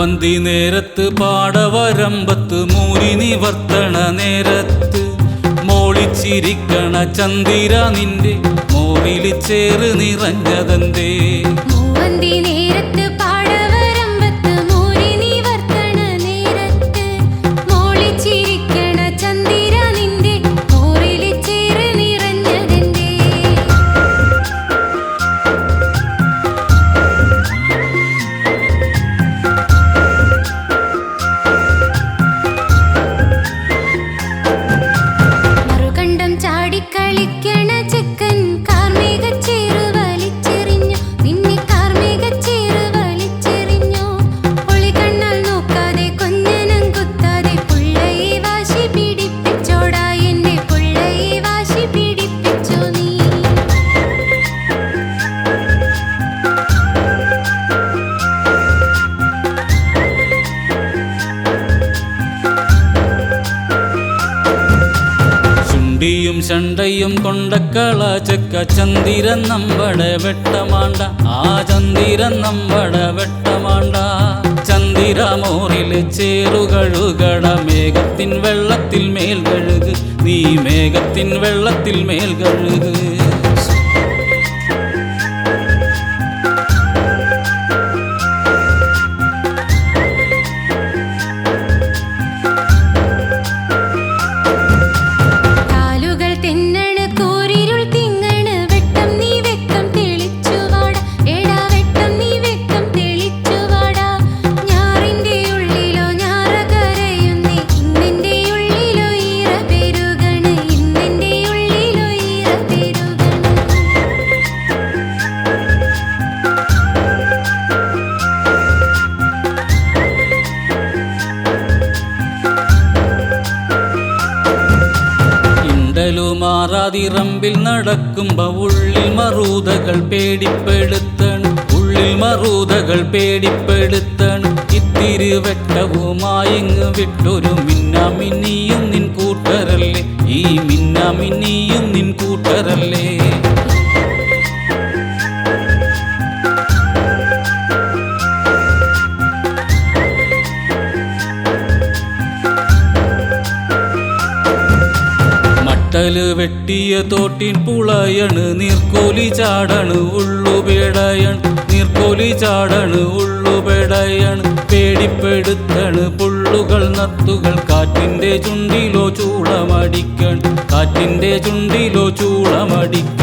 അന്തി നേരത്ത് പാടവരമ്പത്ത് മൂരി നിവർത്തണ നേരത്ത് മോളിച്ചിരിക്കണ ചന്ദിര നിന്റെ മോറിൽ ചേറ് നിറഞ്ഞതന്തേ? ചുണ്ടിയും കൊണ്ടക്കള ചെക്ക ചന്ദിരൻ നമ്പട വെട്ടമാണ്ട. ആ ചന്ദിരൻ നമ്പട വെട്ടമാണ്ട. ചന്ദിര മോറിലെ ചേറുകഴുകട മേഘത്തിൻ വെള്ളത്തിൽ മേൽ കഴുക്. നീ മേഘത്തിൻ വെള്ളത്തിൽ മേൽ കഴുക്. ഇണ്ടലു മാറാതിറമ്പിൽ നടക്കുമ്പോ ഉള്ളിൽ മറൂതകൾ പേടിപ്പെടുത്തണ്. ഉള്ളിൽ മറൂതകൾ പേടിപ്പെടുത്തണ്. ഇത്തിരി വെട്ടവുമായി വിട്ടൊരു മിന്നാമിന്നിയും മട്ടൽ വെട്ടിയ തോട്ടിൻ പുളയണ് നീർക്കോലി ചാടണ് ഉള്ളുപേടയൺ നീർക്കോലി ചാടണ് ഉള്ളുപേടയണ് പേടിപ്പെടുത്തണ് പുള്ളുകൾ നത്തുകൾ കാറ്റിന്റെ ചുണ്ടിലോ ചൂളമടിക്കൺ. കാറ്റിന്റെ ചുണ്ടിലോ ചൂളമടിക്കണ്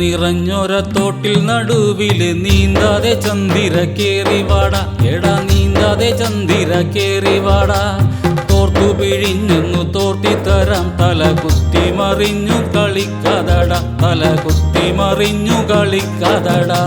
ആഴം നിറഞ്ഞൊര തോട്ടിൽ നടുവിൽ നീന്താതെ ചന്ദിര കേറി വാട എടാ നീന്താതെ ചന്ദിര കേറി വാടാ തോർത്തു പിഴിഞ്ഞു തോർത്തി തരാം. തല കുത്തി മറിഞ്ഞു കളിക്കതട. തല കുത്തി മറിഞ്ഞു കളിക്കതടാ.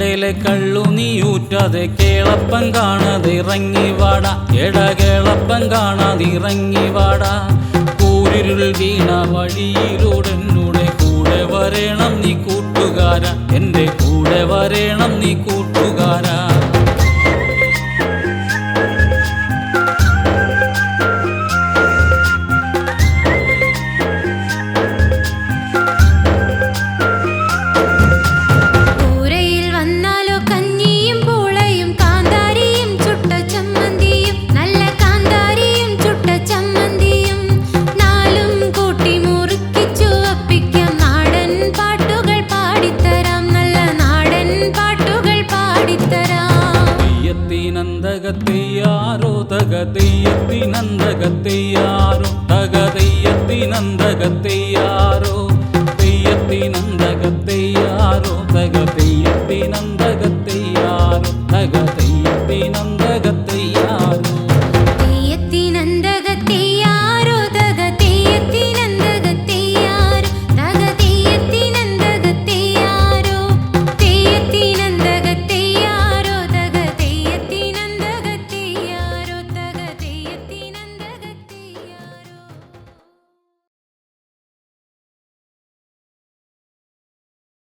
മണ്ടയിലെ കള്ളു നീ ഊറ്റാതെ കേളപ്പൻ കാണാതെ ഇറങ്ങി വാട. എട കേളപ്പൻ കാണാതെ ഇറങ്ങി വാട. കൂരിരുൾ വീണ വഴിയിലൂടെ എന്നൂടെ കൂടെ വരേണം നീ കൂട്ടുകാര. എന്റെ കൂടെ വരേണം നീ കൂട്ടുകാര. சக்தி நந்தகத்தை யாரும்